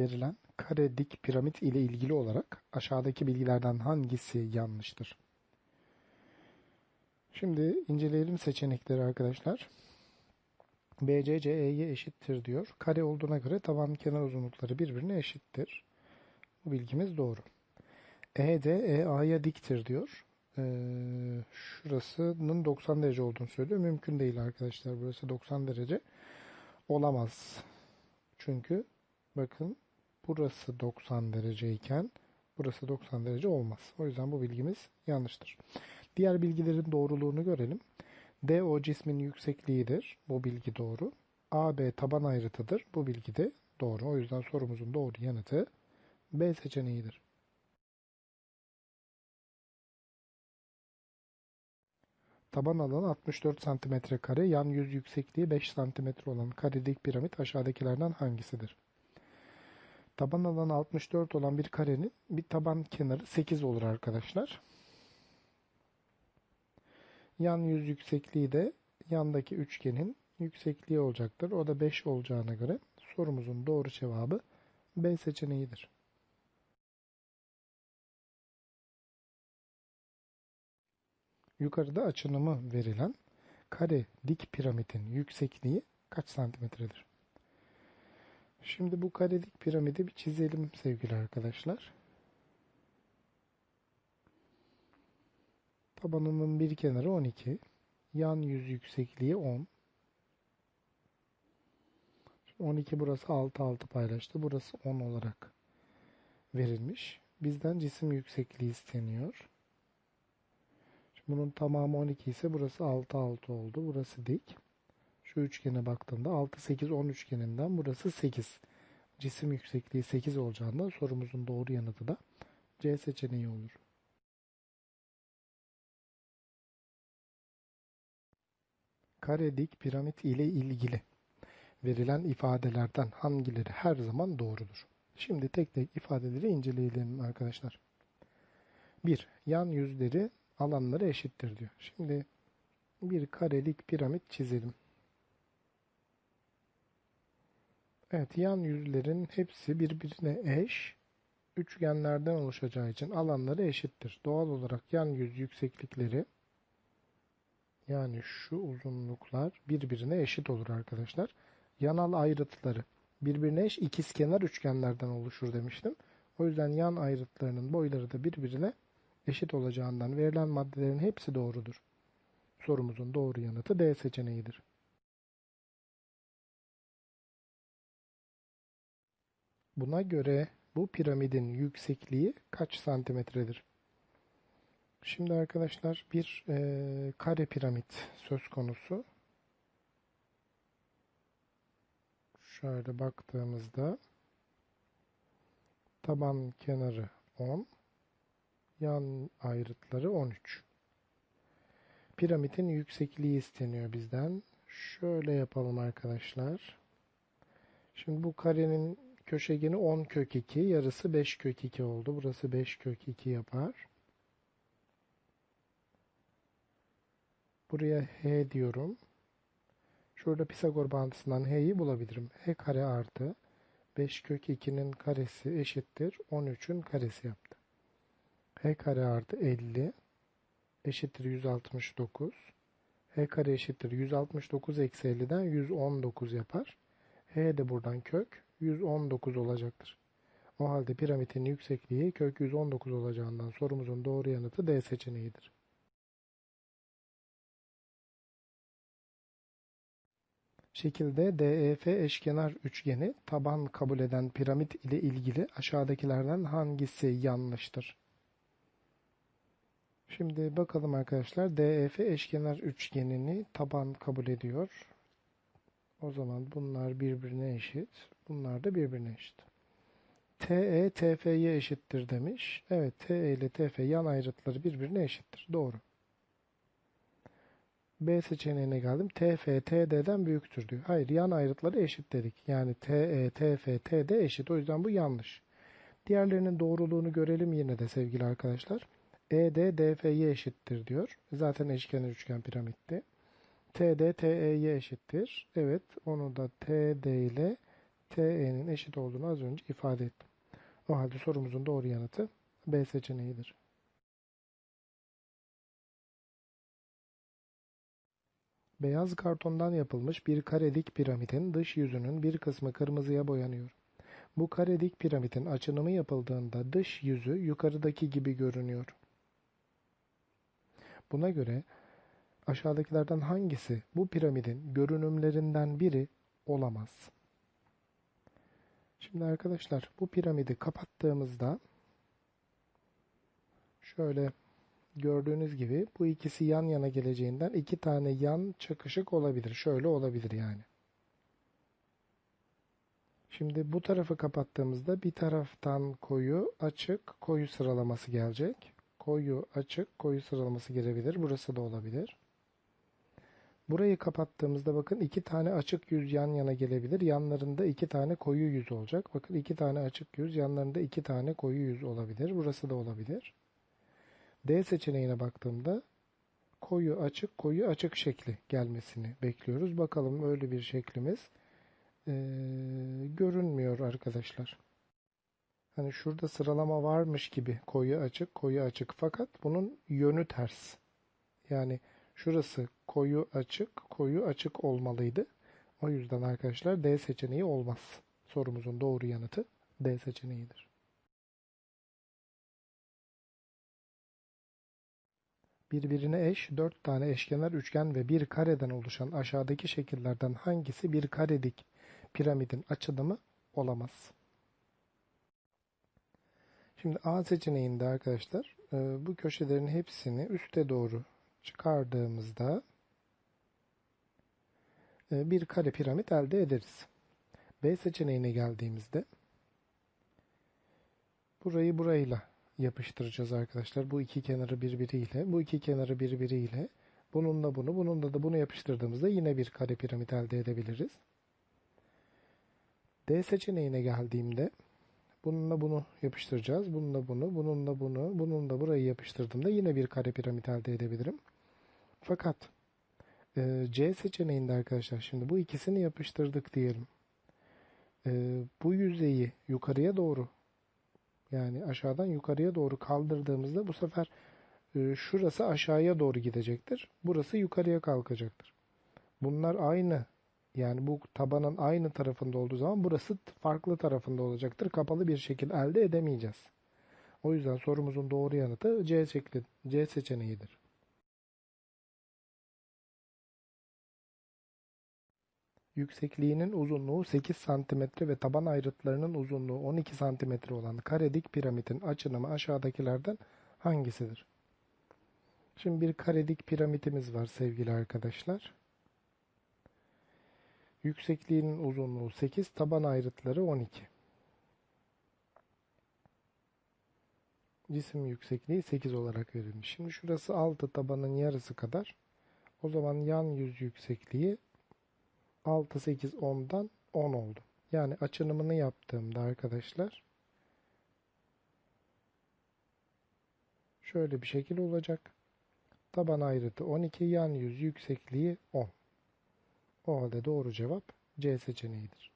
verilen kare dik piramit ile ilgili olarak aşağıdaki bilgilerden hangisi yanlıştır? Şimdi inceleyelim seçenekleri arkadaşlar. BC CE'ye eşittir diyor. Kare olduğuna göre taban kenar uzunlukları birbirine eşittir. Bu bilgimiz doğru. ED EA'ya diktir diyor. Ee, şurasının 90 derece olduğunu söylüyor. Mümkün değil arkadaşlar. Burası 90 derece olamaz. Çünkü bakın burası 90 dereceyken burası 90 derece olmaz. O yüzden bu bilgimiz yanlıştır. Diğer bilgilerin doğruluğunu görelim. D o cismin yüksekliğidir. Bu bilgi doğru. AB taban ayrıtıdır. Bu bilgi de doğru. O yüzden sorumuzun doğru yanıtı B seçeneğidir. Taban alanı 64 cm kare, yan yüz yüksekliği 5 cm olan kare dik piramit aşağıdakilerden hangisidir? Taban alanı 64 olan bir karenin bir taban kenarı 8 olur arkadaşlar. Yan yüz yüksekliği de yandaki üçgenin yüksekliği olacaktır. O da 5 olacağına göre sorumuzun doğru cevabı B seçeneğidir. Yukarıda açınımı verilen kare dik piramidin yüksekliği kaç santimetredir? Şimdi bu kare dik piramidi bir çizelim sevgili arkadaşlar. Tabanının bir kenarı 12. Yan yüz yüksekliği 10. 12 burası 6 6 paylaştı. Burası 10 olarak verilmiş. Bizden cisim yüksekliği isteniyor. Şimdi bunun tamamı 12 ise burası 6 6 oldu. Burası dik. Şu üçgene baktığımda 6 8 10 üçgeninden burası 8. Cisim yüksekliği 8 olacağından sorumuzun doğru yanıtı da C seçeneği olur. Kare dik piramit ile ilgili verilen ifadelerden hangileri her zaman doğrudur? Şimdi tek tek ifadeleri inceleyelim arkadaşlar. 1. Yan yüzleri alanları eşittir diyor. Şimdi bir karelik piramit çizelim. Evet yan yüzlerin hepsi birbirine eş üçgenlerden oluşacağı için alanları eşittir. Doğal olarak yan yüz yükseklikleri yani şu uzunluklar birbirine eşit olur arkadaşlar. Yanal ayrıtları birbirine eş ikizkenar üçgenlerden oluşur demiştim. O yüzden yan ayrıtlarının boyları da birbirine eşit olacağından verilen maddelerin hepsi doğrudur. Sorumuzun doğru yanıtı D seçeneğidir. Buna göre bu piramidin yüksekliği kaç santimetredir? Şimdi arkadaşlar bir e, kare piramit söz konusu. Şöyle baktığımızda taban kenarı 10, yan ayrıtları 13. Piramidin yüksekliği isteniyor bizden. Şöyle yapalım arkadaşlar. Şimdi bu karenin köşegeni 10 kök 2, yarısı 5 kök 2 oldu. Burası 5 kök 2 yapar. Buraya h diyorum. Şurada Pisagor bağıntısından h'yi bulabilirim. h kare artı 5 kök 2'nin karesi eşittir 13'ün karesi yaptı. h kare artı 50 eşittir 169. h kare eşittir 169 eksi 50'den 119 yapar. h de buradan kök 119 olacaktır. O halde piramidin yüksekliği kök 119 olacağından sorumuzun doğru yanıtı D seçeneğidir. Şekilde DEF eşkenar üçgeni taban kabul eden piramit ile ilgili aşağıdakilerden hangisi yanlıştır? Şimdi bakalım arkadaşlar. DEF eşkenar üçgenini taban kabul ediyor. O zaman bunlar birbirine eşit. Bunlar da birbirine eşit. TE TF'ye eşittir demiş. Evet TE ile TF yan ayrıtları birbirine eşittir. Doğru. B seçeneğine geldim. TF TD'den büyüktür diyor. Hayır yan ayrıtları eşit dedik. Yani TE TF TD eşit. O yüzden bu yanlış. Diğerlerinin doğruluğunu görelim yine de sevgili arkadaşlar. ED DF'ye eşittir diyor. Zaten eşkenar üçgen piramitti. TD TE'ye eşittir. Evet onu da TD ile TE'nin eşit olduğunu az önce ifade ettim. O halde sorumuzun doğru yanıtı B seçeneğidir. Beyaz kartondan yapılmış bir karedik piramidin dış yüzünün bir kısmı kırmızıya boyanıyor. Bu karedik piramidin açınımı yapıldığında dış yüzü yukarıdaki gibi görünüyor. Buna göre aşağıdakilerden hangisi bu piramidin görünümlerinden biri olamaz? Şimdi arkadaşlar bu piramidi kapattığımızda şöyle gördüğünüz gibi bu ikisi yan yana geleceğinden iki tane yan çakışık olabilir. Şöyle olabilir yani. Şimdi bu tarafı kapattığımızda bir taraftan koyu, açık, koyu sıralaması gelecek. Koyu, açık, koyu sıralaması gelebilir. Burası da olabilir. Burayı kapattığımızda bakın iki tane açık yüz yan yana gelebilir. Yanlarında iki tane koyu yüz olacak. Bakın iki tane açık yüz, yanlarında iki tane koyu yüz olabilir. Burası da olabilir. D seçeneğine baktığımda koyu açık koyu açık şekli gelmesini bekliyoruz. Bakalım öyle bir şeklimiz ee, görünmüyor arkadaşlar. Hani şurada sıralama varmış gibi koyu açık koyu açık fakat bunun yönü ters. Yani şurası koyu açık koyu açık olmalıydı. O yüzden arkadaşlar D seçeneği olmaz. Sorumuzun doğru yanıtı D seçeneğidir. Birbirine eş dört tane eşkenar üçgen ve bir kareden oluşan aşağıdaki şekillerden hangisi bir karedik piramidin açılımı olamaz? Şimdi A seçeneğinde arkadaşlar e, bu köşelerin hepsini üste doğru çıkardığımızda e, bir kare piramit elde ederiz. B seçeneğine geldiğimizde burayı burayla yapıştıracağız arkadaşlar. Bu iki kenarı birbiriyle, bu iki kenarı birbiriyle, bununla bunu, bununla da bunu yapıştırdığımızda yine bir kare piramit elde edebiliriz. D seçeneğine geldiğimde bununla bunu yapıştıracağız. Bununla bunu, bununla bunu, bununla burayı yapıştırdığımda yine bir kare piramit elde edebilirim. Fakat e, C seçeneğinde arkadaşlar şimdi bu ikisini yapıştırdık diyelim. E, bu yüzeyi yukarıya doğru yani aşağıdan yukarıya doğru kaldırdığımızda bu sefer e, şurası aşağıya doğru gidecektir. Burası yukarıya kalkacaktır. Bunlar aynı yani bu tabanın aynı tarafında olduğu zaman burası farklı tarafında olacaktır. Kapalı bir şekil elde edemeyeceğiz. O yüzden sorumuzun doğru yanıtı C, şekli, C seçeneğidir. Yüksekliğinin uzunluğu 8 cm ve taban ayrıtlarının uzunluğu 12 cm olan karedik piramidin açınımı aşağıdakilerden hangisidir? Şimdi bir karedik piramidimiz var sevgili arkadaşlar. Yüksekliğinin uzunluğu 8, taban ayrıtları 12. Cisim yüksekliği 8 olarak verilmiş. Şimdi şurası 6 tabanın yarısı kadar. O zaman yan yüz yüksekliği 6, 8, 10'dan 10 oldu. Yani açınımını yaptığımda arkadaşlar şöyle bir şekil olacak. Taban ayrıtı 12, yan yüz yüksekliği 10. O halde doğru cevap C seçeneğidir.